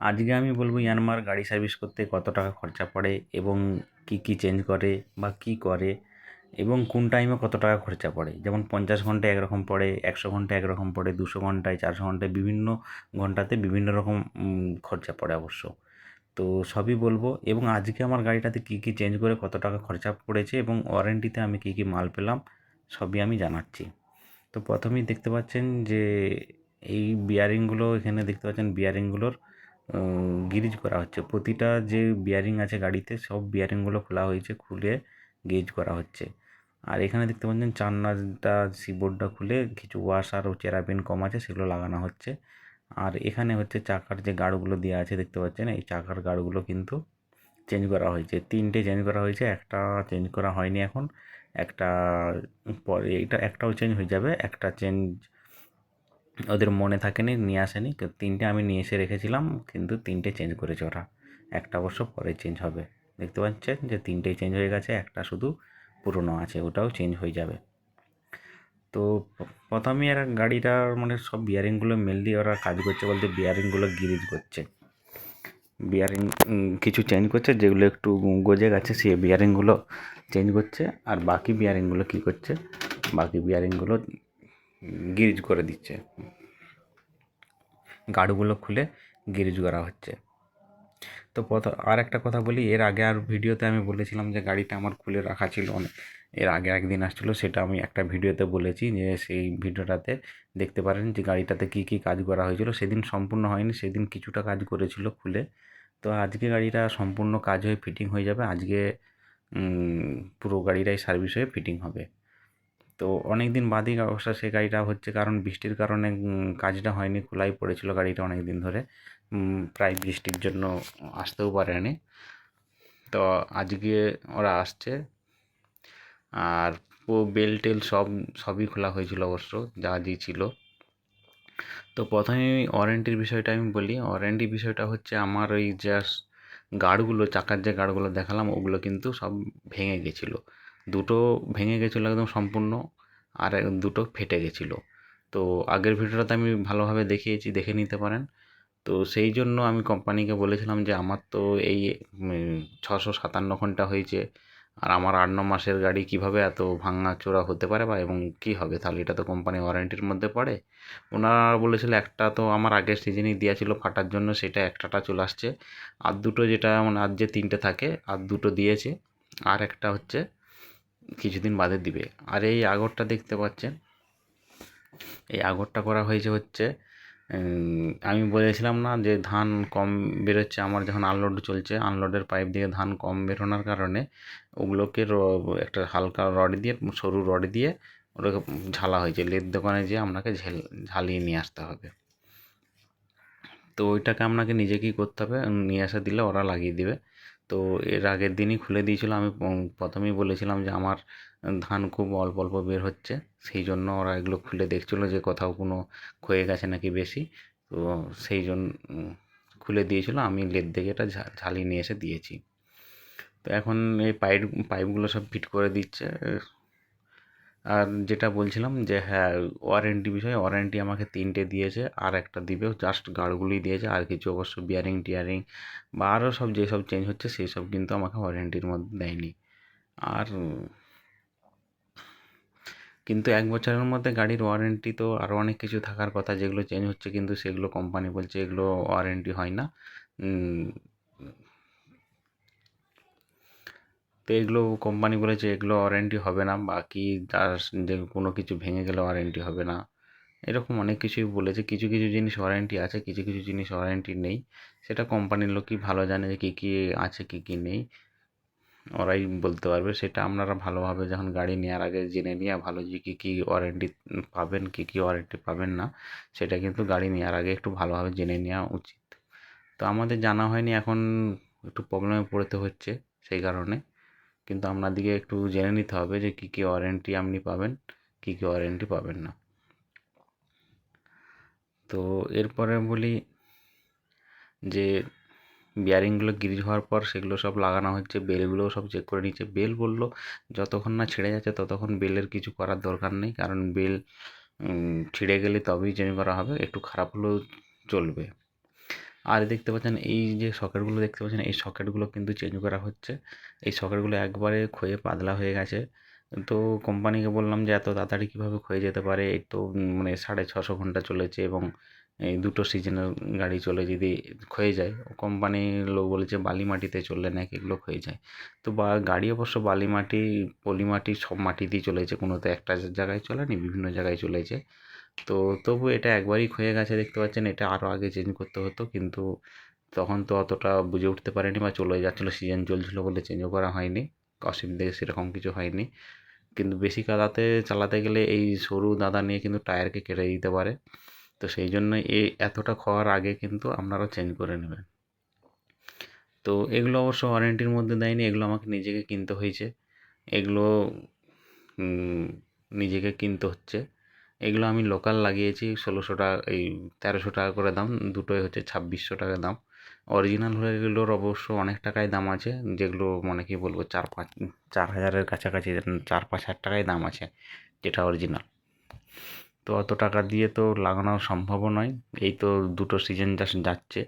আজকে আমি বলব ইয়ানমার গাড়ি সার্ভিস করতে কত টাকা খরচা পড়ে এবং কী কী চেঞ্জ করে বা কী করে এবং কোন টাইমে কত টাকা খরচা পড়ে। যেমন পঞ্চাশ ঘন্টায় একরকম পড়ে, একশো ঘন্টায় একরকম পড়ে, দুশো ঘন্টায়, চারশো ঘন্টায়, বিভিন্ন ঘন্টাতে বিভিন্ন রকম খরচা পড়ে অবশ্য। তো সবই বলব এবং আজকে আমার গাড়িটাতে কী কী চেঞ্জ করে কত টাকা খরচা পড়েছে এবং ওয়ারেন্টিতে আমি কী কী মাল পেলাম, সবই আমি জানাচ্ছি। তো প্রথমেই দেখতে পাচ্ছেন যে এই বিয়ারিংগুলো এখানে দেখতে পাচ্ছেন বিয়ারিংগুলোর গিরিজ করা হচ্ছে। প্রতিটা যে বিয়ারিং আছে গাড়িতে, সব বিয়ারিংগুলো খোলা হয়েছে, খুলে গেজ করা হচ্ছে। আর এখানে দেখতে পাচ্ছেন চান্নাটা সিবোর্ডটা খুলে কিছু ওয়াশার ও চেরাপিন কম আছে, সেগুলো লাগানো হচ্ছে। আর এখানে হচ্ছে চাকার যে গাড়গুলো দেওয়া আছে, দেখতে পাচ্ছেন, এই চাকার গাড়গুলো কিন্তু চেঞ্জ করা হয়েছে। তিনটে চেঞ্জ করা হয়েছে, একটা চেঞ্জ করা হয়নি এখন, একটা পরে এইটা, একটাও চেঞ্জ হয়ে যাবে, একটা চেঞ্জ ওদের মনে থাকেনি, নিয়ে আসেনি। তিনটে আমি নিয়ে এসে রেখেছিলাম, কিন্তু তিনটে চেঞ্জ করেছে ওরা। একটা অবশ্য পরে চেঞ্জ হবে। দেখতে পাচ্ছেন যে তিনটেই চেঞ্জ হয়ে গেছে, একটা শুধু পুরনো আছে, ওটাও চেঞ্জ হয়ে যাবে। তো প- প্রথমেই এরা গাড়িটার মানে সব বিয়ারিংগুলো মেনলি ওরা কাজ করছে বলতে বিয়ারিংগুলো গিরিজ করছে। বিয়ারিং কিছু চেঞ্জ করছে, যেগুলো একটু গজে গেছে, সে বিয়ারিংগুলো চেঞ্জ করছে। আর বাকি বিয়ারিংগুলো কী করছে? বাকি বিয়ারিংগুলো গিরিজ করে দিচ্ছে। গাড়ুগুলো খুলে গিরিজ করা হচ্ছে। তো আর একটা কথা বলি, এর আগে আর ভিডিওতে আমি বলেছিলাম যে গাড়িটা আমার খুলে রাখা ছিল অনেক, এর আগে একদিন আসছিল, সেটা আমি একটা ভিডিওতে বলেছি যে সেই ভিডিওটাতে দেখতে পারেন যে গাড়িটাতে কী কী কাজ করা হয়েছিল। সেদিন সম্পূর্ণ হয়নি, সেদিন কিছুটা কাজ করেছিল খুলে। তো আজকে গাড়িটা সম্পূর্ণ কাজ হয়ে ফিটিং হয়ে যাবে। আজকে পুরো গাড়িটাই সার্ভিস হয়ে ফিটিং হবে। তো অনেক দিন বাদেই অবশ্য সেই গাড়িটা হচ্ছে কারণ বৃষ্টির কারণে কাজটা হয়নি, খোলাই পড়েছিল গাড়িটা অনেক দিন ধরে প্রায় বৃষ্টির জন্য আসতেও পারেনি। তো আজকে ওরা আসছে। আর ও বেল টেল সব, সবই খোলা হয়েছিল অবশ্য, যা যা ছিল। তো প্রথমে ওয়ারেন্টির বিষয়টা আমি বলি। ওয়ারেন্টি বিষয়টা হচ্ছে আমার ওই জাস্ট গার্ডগুলো চাকার যে গার্ডগুলো দেখালাম, ওগুলো কিন্তু সব ভেঙে গেছিল। দুটো ভেঙে গেছিল একদম সম্পূর্ণ আর দুটো ফেটে গেছিল। তো আগের ভিডিওটাতে আমি ভালোভাবে দেখিয়েছি, দেখে নিতে পারেন। তো সেই জন্য আমি কোম্পানিকে বলেছিলাম যে, আমার তো এই ছশো সাতান্ন ঘণ্টা হয়েছে। আর আমার আট, ন মাসের গাড়ি কীভাবে এত ভাঙা চোরা হতে পারে বা এবং কী হবে? তাহলে এটা তো কোম্পানি ওয়ারেন্টির মধ্যে পড়ে। ওনারা বলেছিল, একটা তো আমার আগের সিজনেই দেওয়া ছিল ফাটার জন্য, সেটা একটাটা চলে আসছে। আর দুটো যেটা মানে আর যে তিনটে থাকে, আর দুটো দিয়েছে। আর একটা হচ্ছে কিছুদিন বাদে দিবে। আর এই আগরটা দেখতে পাচ্ছেন, এই আগরটা করা হয়েছে হচ্ছে আমি বলেছিলাম না যে ধান কম বেরোচ্ছে, আমার যখন আনলোড চলছে আনলোডের পাইপ দিয়ে ধান কম বেরোনোর কারণে ওগুলোকে একটা হালকা রড দিয়ে, সরু রড দিয়ে ওটাকে ঝালা হয়েছে। লেদ দোকানে যেয়ে আপনাকে ঝেল, ঝালিয়ে নিয়ে আসতে হবে। তো ওইটাকে আপনাকে নিজেকেই করতে হবে? নিয়ে আসা দিলে ওরা লাগিয়ে দিবে। তো এর আগের দিনই খুলে দিয়েছিল। আমি প্রথমেই বলেছিলাম যে আমার ধান খুব অল্প অল্প বের হচ্ছে। সেই জন্য ওরা এগুলো খুলে দেখছিলো যে কোথাও কোনো ক্ষয়ে গেছে নাকি বেশি। তো সেই জন্য খুলে দিয়েছিল। আমি লেদ দেখে এটা ঝা- ঝালিয়ে নিয়ে এসে দিয়েছি। তো এখন এই পাইপ, পাইপগুলো সব ফিট করে দিচ্ছে। আর যেটা বলছিলাম যে হ্যাঁ ওয়ারেন্টি বিষয়ে ওয়ারেন্টি আমাকে তিনটে দিয়েছে। আর একটা দিবে জাস্ট গার্ডগুলোই দিয়েছে। আর কিছু অবশ্য বিয়ারিং টিয়ারিং বা আরও সব যেসব চেঞ্জ হচ্ছে, সেই সব কিন্তু আমাকে ওয়ারেন্টির মধ্যে দেয়নি। আর কিন্তু এক বছরের মধ্যে গাড়ির ওয়ারেন্টি তো আরও অনেক কিছু থাকার কথা, যেগুলো চেঞ্জ হচ্ছে কিন্তু সেগুলো কোম্পানি বলছে এগুলো ওয়ারেন্টি হয় না। তো এগুলো কোম্পানি বলেছে এগুলো ওয়ারেন্টি হবে না, বাকি তার যে কোনো কিছু ভেঙে গেলে ওয়ারেন্টি হবে না। এরকম অনেক কিছুই বলেছে। কিছু কিছু জিনিস ওয়ারেন্টি আছে, কিছু কিছু জিনিস ওয়ারেন্টি নেই। সেটা কোম্পানির লোকই ভালো জানে যে কী কী আছে, কী কী নেই। ওরাই বলতে পারবে। সেটা আপনারা ভালোভাবে যখন গাড়ি নেওয়ার আগে জেনে নিয়ে ভালো যে কী কী ওয়ারেন্টি পাবেন, কী কী ওয়ারেন্টি পাবেন না, সেটা কিন্তু গাড়ি নেওয়ার আগে একটু ভালোভাবে জেনে নেওয়া উচিত। তো আমাদের জানা হয়নি, এখন একটু প্রবলেমে পড়তে হচ্ছে, সেই কারণে। কিন্তু আপনাদিকে একটু জেনে নিতে হবে যে কী কী ওয়ারেন্টি আপনি পাবেন, কী কী ওয়ারেন্টি পাবেন না। তো এরপরে বলি যে বিয়ারিংগুলো গ্রিজ হওয়ার পর সেগুলো সব লাগানো হচ্ছে বেলগুলোও সব চেক করে নিচ্ছে বেল বলল, যতক্ষণ না ছিঁড়ে যাচ্ছে ততক্ষণ বেলের কিছু করার দরকার নেই, কারণ বেল ছিঁড়ে গেলে তবেই চেঞ্জ করা হবে, একটু খারাপ হলেও চলবে। আর দেখতে পাচ্ছেন এই যে সকেটগুলো দেখতে পাচ্ছেন, এই সকেটগুলো কিন্তু চেঞ্জ করা হচ্ছে। এই সকেটগুলো একবারে ক্ষয়ে পাতলা হয়ে গেছে। তো কোম্পানিকে বললাম যে, এত তাড়াতাড়ি কীভাবে ক্ষয়ে যেতে পারে? এই তো মানে সাড়ে ছশো ঘণ্টা চলেছে এবং এই দুটো সিজনের গাড়ি চলে যদি ক্ষয়ে যায়, কোম্পানির লোক বলেছে বালি মাটিতে চললে নাকি এগুলো ক্ষয়ে যায়। তো বা, গাড়ি অবশ্য বালি মাটি, পলি মাটি সব মাটিতেই চলেছে, কোনো তো একটা জায়গায় চলেনি, বিভিন্ন জায়গায় চলেছে। তো তবু এটা একবারই ক্ষয়ে গেছে দেখতে পাচ্ছেন, এটা আরও আগে চেঞ্জ করতে হতো, কিন্তু তখন তো অতটা বুঝে উঠতে পারেনি বা চলে যাচ্ছিল সিজন চলছিলো বলে চেঞ্জও করা হয়নি অসুবিধে সেরকম কিছু হয়নি, কিন্তু বেশি কাদাতে চালাতে গেলে এই সরু দাদা নিয়ে কিন্তু টায়ারকে কেটে দিতে পারে, তো সেই জন্য এই এতটা খাওয়ার আগে কিন্তু আপনারা চেঞ্জ করে নেবেন। তো এগুলো অবশ্য ওয়ারেন্টির মধ্যে দেয়নি, এগুলো আমাকে নিজেকে কিনতে হয়েছে, এগুলো নিজেকে কিনতে হচ্ছে। এগুলো আমি লোকাল লাগিয়েছি, ষোলোশো টাকা, এই তেরোশো টাকা করে দাম, দুটোই হচ্ছে ছাব্বিশশো টাকা দাম। অরিজিনাল হয়ে এগুলোর অবশ্য অনেক টাকাই দাম আছে, যেগুলো মানে কি বলব, চার পাঁচ, চার হাজারের কাছাকাছি, চার পাঁচ হাজার টাকাই দাম আছে, যেটা অরিজিনাল তো অত টাকা দিয়ে তো লাগানো সম্ভবও নয়, এই তো দুটো সিজন জাস্ট যাচ্ছে।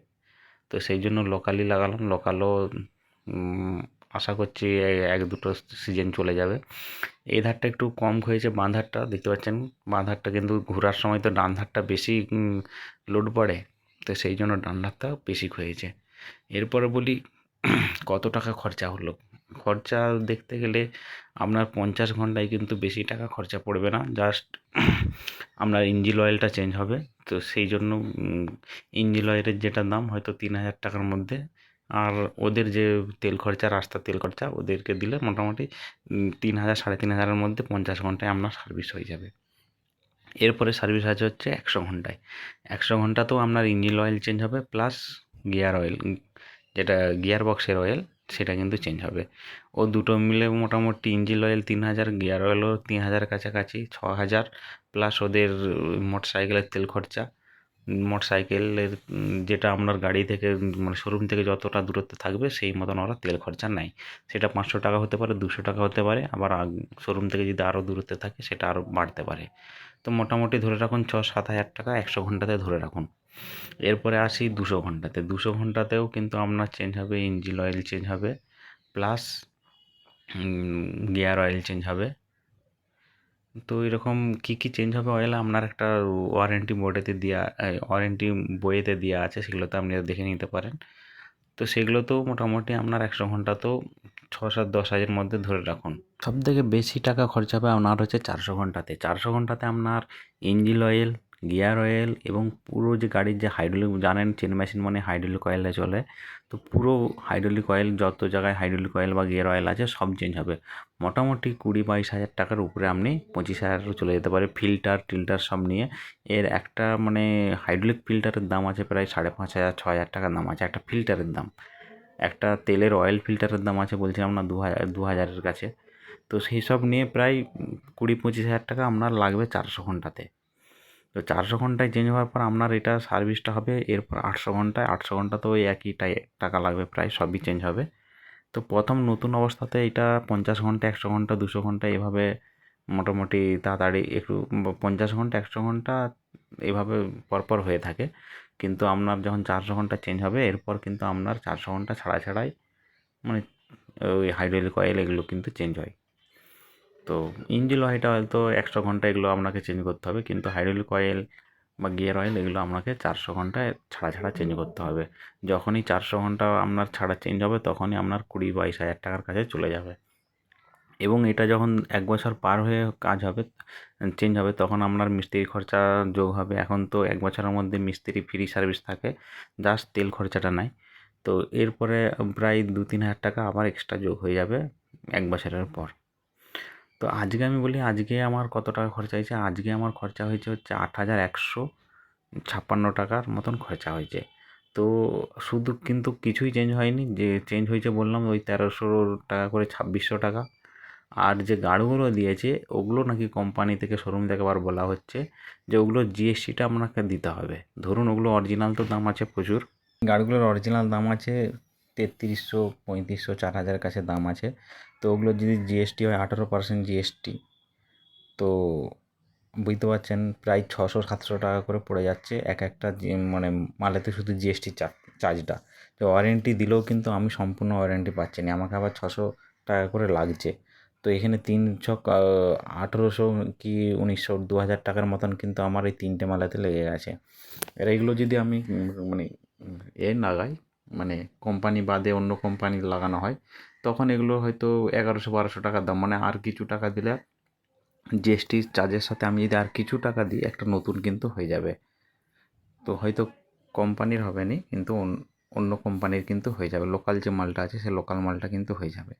তো সেই জন্য লোকালই লাগালাম লোকালও আশা করছি এক দুটো সিজন চলে যাবে। এই ধারটা একটু কম হয়েছে বাঁ ধারটা, দেখতে পাচ্ছেন? বাঁ ধারটা কিন্তু ঘোরার সময় তো ডান ধারটা বেশি লোড পড়ে, তো সেই জন্য ডান ধারটা বেশি হয়েছে। এরপরে বলি, কত টাকা খরচা হলো? খরচা দেখতে গেলে আপনার পঞ্চাশ ঘন্টায় কিন্তু বেশি টাকা খরচা পড়বে না জাস্ট আপনার ইঞ্জিন অয়েলটা চেঞ্জ হবে, তো সেই জন্য ইঞ্জিন অয়েলের যেটা দাম হয়তো তিন হাজার টাকার মধ্যে আর ওদের যে তেল খরচা, রাস্তার তেল খরচা, ওদেরকে দিলে মোটামুটি তিন হাজার, সাড়ে তিন হাজারের মধ্যে পঞ্চাশ ঘন্টায় আপনার সার্ভিস হয়ে যাবে। এরপরে সার্ভিস আছে হচ্ছে একশো ঘন্টায়। একশো ঘন্টাতেও আপনার ইঞ্জিন অয়েল চেঞ্জ হবে প্লাস গিয়ার অয়েল যেটা গিয়ার বক্সের অয়েল সেটা কিন্তু চেঞ্জ হবে। ও দুটো মিলে মোটামুটি ইঞ্জিন অয়েল তিন হাজার গিয়ার অয়েলও তিন হাজার কাছাকাছি, ছ হাজার প্লাস ওদের মোটর সাইকেলের তেল খরচা মোটর সাইকেলের যেটা আপনার গাড়ি থেকে মানে শোরুম থেকে যতটা দূরত্বে থাকবে, সেই মতন ওরা তেল খরচা নেয় সেটা পাঁচশো টাকা হতে পারে, দুশো টাকা হতে পারে, আবার শোরুম থেকে যদি আরও দূরত্বে থাকে, সেটা আরও বাড়তে পারে। তো মোটামুটি ধরে রাখুন ছ সাত হাজার টাকা, একশো ঘন্টাতে ধরে রাখুন। এরপরে আসি দুশো ঘন্টাতে। দুশো ঘন্টাতেও কিন্তু আপনার চেঞ্জ হবে ইঞ্জিন অয়েল চেঞ্জ হবে প্লাস গিয়ার অয়েল চেঞ্জ হবে। তো এরকম কী কী চেঞ্জ হবে? অয়েল আপনার একটা ওয়ারেন্টি বোর্ডেতে দেওয়া ওয়ারেন্টি বইয়েতে দেওয়া আছে, সেগুলোতে আপনি দেখে নিতে পারেন। তো সেগুলো তো মোটামুটি আপনার একশো ঘণ্টা তো ছ সাত দশ হাজারের মধ্যে ধরে রাখুন। সব থেকে বেশি টাকা খরচ হবে আপনার হচ্ছে চারশো ঘন্টাতে। চারশো ঘন্টাতে আপনার ইঞ্জিন অয়েল গিয়ার অয়েল এবং পুরো যে গাড়ির যে হাইড্রোলিক, জানেন চেন মেশিন মানে হাইড্রোলিক অয়েলে চলে। তো পুরো হাইড্রোলিক অয়েল, যত জায়গায় হাইড্রোলিক অয়েল বা গিয়ার অয়েল আছে, সব চেঞ্জ হবে। মোটামুটি কুড়ি বাইশ হাজার টাকার উপরে আপনি পঁচিশ হাজারও চলে যেতে পারে। ফিল্টার, টিল্টার সব নিয়ে। এর একটা মানে হাইড্রোলিক ফিল্টারের দাম আছে প্রায় সাড়ে পাঁচ হাজার ছ হাজার টাকার দাম আছে। একটা ফিল্টারের দাম। একটা তেলের অয়েল ফিল্টারের দাম আছে বলছিলাম না, দু হাজার, দু হাজারের কাছে। তো সেই সব নিয়ে প্রায় কুড়ি পঁচিশ হাজার টাকা আপনার লাগবে চারশো ঘন্টাতে। তো চারশো ঘন্টায় চেঞ্জ হওয়ার পর আপনার এটা সার্ভিসটা হবে, এরপর আটশো ঘন্টায়, আটশো ঘণ্টা তো ওই একই টাকা লাগবে প্রায়, সবই চেঞ্জ হবে। তো প্রথম নতুন অবস্থাতে এটা পঞ্চাশ ঘণ্টা, একশো ঘণ্টা, দুশো ঘণ্টা এভাবে মোটামুটি তাড়াতাড়ি একটু পঞ্চাশ ঘণ্টা, একশো ঘণ্টা এভাবে পরপর হয়ে থাকে। কিন্তু আপনার যখন চারশো ঘণ্টা চেঞ্জ হবে, এরপর কিন্তু আপনার চারশো ঘণ্টা ছাড়া ছাড়াই মানে ওই হাইড্রোলিক অয়েল এগুলো কিন্তু চেঞ্জ হয়। তো ইঞ্জিন অয়েলটা হয়তো একশো ঘণ্টা এগুলো আপনাকে চেঞ্জ করতে হবে। কিন্তু হাইড্রোলিক অয়েল বা গিয়ার অয়েল এগুলো আপনাকে চারশো ঘন্টায় ছাড়া ছাড়া চেঞ্জ করতে হবে। যখনই চারশো ঘণ্টা আপনার ছাড়া চেঞ্জ হবে তখনই আপনার কুড়ি বাইশ হাজার টাকার কাছে চলে যাবে। এবং এটা যখন এক বছর পার হয়ে কাজ হবে চেঞ্জ হবে, তখন আপনার মিস্ত্রি খরচা যোগ হবে। এখন তো এক বছরের মধ্যে মিস্ত্রি ফ্রি সার্ভিস থাকে জাস্ট তেল খরচাটা নেয় তো এরপরে প্রায় দু তিন হাজার টাকা আবার এক্সট্রা যোগ হয়ে যাবে এক বছরের পর। তো আজকে আমি বলি, আজকে আমার কত টাকা খরচা হয়েছে? আজকে আমার খরচা হয়েছে হচ্ছে আট হাজার একশো ছাপ্পান্ন টাকার মতন খরচা হয়েছে। তো শুধু কিন্তু কিছুই চেঞ্জ হয়নি, যে চেঞ্জ হয়েছে বললাম ওই তেরোশো টাকা করে ছাব্বিশশো টাকা। আর যে গাড়ুগুলো দিয়েছে, ওগুলো নাকি কোম্পানি থেকে শোরুম থেকে আবার বলা হচ্ছে যে ওগুলো জিএসটিটা আপনাকে দিতে হবে। ধরুন ওগুলো অরিজিনাল তো দাম আছে প্রচুর। গাড়িগুলোর অরিজিনাল দাম আছে তেত্রিশশো, পঁয়ত্রিশশো, চার হাজার কাছে দাম আছে। তো ওগুলো যদি জিএসটি হয়, আঠারো পার্সেন্ট জিএসটি তো বুঝতে পারছেন, প্রায় ছশো, সাতশো টাকা করে পড়ে যাচ্ছে এক একটা মানে মালেতে শুধু জিএসটি চার্জটা। তো ওয়ারেন্টি দিলেও কিন্তু আমি সম্পূর্ণ ওয়ারেন্টি পাচ্ছি না, আমাকে আবার ছশো টাকা করে লাগছে। তো এখানে তিন ছক আঠেরোশো কি উনিশশো, দু হাজার টাকার মতন কিন্তু আমার এই তিনটে মালাতে লেগে গেছে। এর এইগুলো যদি আমি মানে এ লাগাই মানে কোম্পানি বাদে অন্য কোম্পানি লাগানো হয়, তখন এগুলো হয়তো এগারোশো বারোশো টাকার দাম মানে আর কিছু টাকা দিলে জিএসটি চার্জের সাথে আমি যদি আর কিছু টাকা দিই, একটা নতুন কিন্তু হয়ে যাবে। তো হয়তো কোম্পানির হবে না, কিন্তু অন- অন্য কোম্পানির কিন্তু হয়ে যাবে। লোকাল যে মালটা আছে, সে লোকাল মালটা কিন্তু হয়ে যাবে।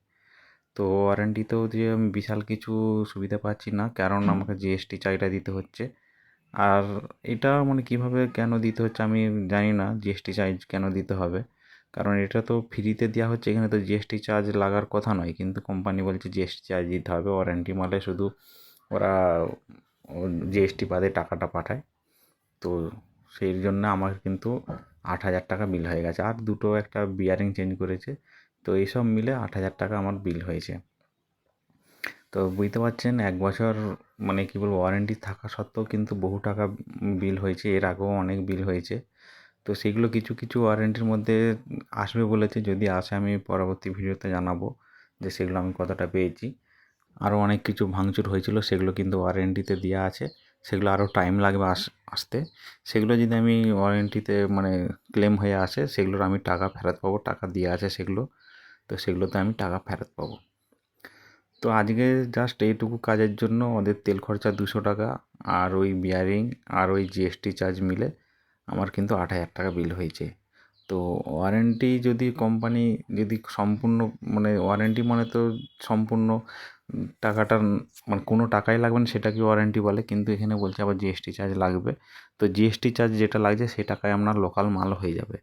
তো ওয়ারেন্টিতেও যে আমি বিশাল কিছু সুবিধা পাচ্ছি না, কারণ আমাকে জিএসটি চাইটা দিতে হচ্ছে। আর এটা মানে কীভাবে কেন দিতে হচ্ছে আমি জানি না জিএসটি চার্জ কেন দিতে হবে। কারণ এটা তো ফ্রিতে দেওয়া হচ্ছে, এখানে তো জিএসটি চার্জ লাগার কথা নয়। কিন্তু কোম্পানি বলছে জিএসটি চার্জ দিতে হবে ওয়ারেন্টি মালে শুধু ওরা জিএসটি বাদে টাকাটা পাঠায়। তো সেই জন্য আমার কিন্তু আট হাজার টাকা বিল হয়ে গেছে। আর দুটো একটা বিয়ারিং চেঞ্জ করেছে, তো এইসব মিলে আট হাজার টাকা আমার বিল হয়েছে। তো বুঝতে পারছেন, এক বছর মানে কী বলব ওয়ারেন্টি থাকা সত্ত্বেও কিন্তু বহু টাকা বিল হয়েছে। এর আগেও অনেক বিল হয়েছে। তো সেগুলো কিছু কিছু ওয়ারেন্টির মধ্যে আসবে বলেছে। যদি আসে, আমি পরবর্তী ভিডিওতে জানাব যে সেগুলো আমি কতটা পেয়েছি। আরও অনেক কিছু ভাঙচুর হয়েছিল, সেগুলো কিন্তু ওয়ারেন্টিতে দেওয়া আছে। সেগুলো আরও টাইম লাগবে আস, আসতে। সেগুলো যদি আমি ওয়ারেন্টিতে মানে ক্লেম হয়ে আসে, সেগুলোর আমি টাকা ফেরত পাবো, টাকা দিয়ে আছে সেগুলো। তো সেগুলোতে আমি টাকা ফেরত পাবো। তো আজকে জাস্ট এইটুকু কাজের জন্য। ওদের তেল খরচা দুশো টাকা, আর ওই বিয়ারিং আর ওই জিএসটি চার্জ মিলে আমার কিন্তু আট হাজার টাকা বিল হয়েছে। তো ওয়ারেন্টি যদি কোম্পানি যদি সম্পূর্ণ মানে ওয়ারেন্টি মানে তো সম্পূর্ণ টাকাটা মানে কোনো টাকাই লাগবে না, সেটাকে ওয়ারেন্টি বলে। কিন্তু এখানে বলছে আবার জিএসটি চার্জ লাগবে। তো জিএসটি চার্জ যেটা লাগছে সেই টাকায় আপনার লোকাল মাল হয়ে যাবে।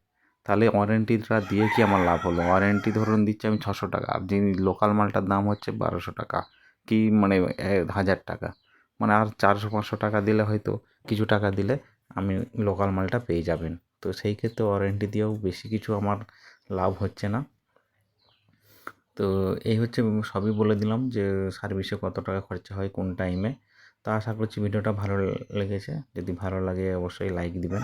তাহলে ওয়ারেন্টিটা দিয়ে কি আমার লাভ হলো? ওয়ারেন্টি ধরুন দিচ্ছি আমি ছশো টাকা, আর যিনি লোকাল মালটার দাম হচ্ছে বারোশো টাকা, কি মানে হাজার টাকা। মানে আর চারশো পাঁচশো টাকা দিলে হয়তো, কিছু টাকা দিলে আমি লোকাল মালটা পেয়ে যাবেন। তো সেই ক্ষেত্রে ওয়ারেন্টি দিয়েও বেশি কিছু আমার লাভ হচ্ছে না। তো এই হচ্ছে সবই বলে দিলাম যে সার্ভিসে কত টাকা খরচা হয়, কোন টাইমে তা আশা করছি ভিডিওটা ভালো লেগেছে। যদি ভালো লাগে অবশ্যই লাইক দিবেন।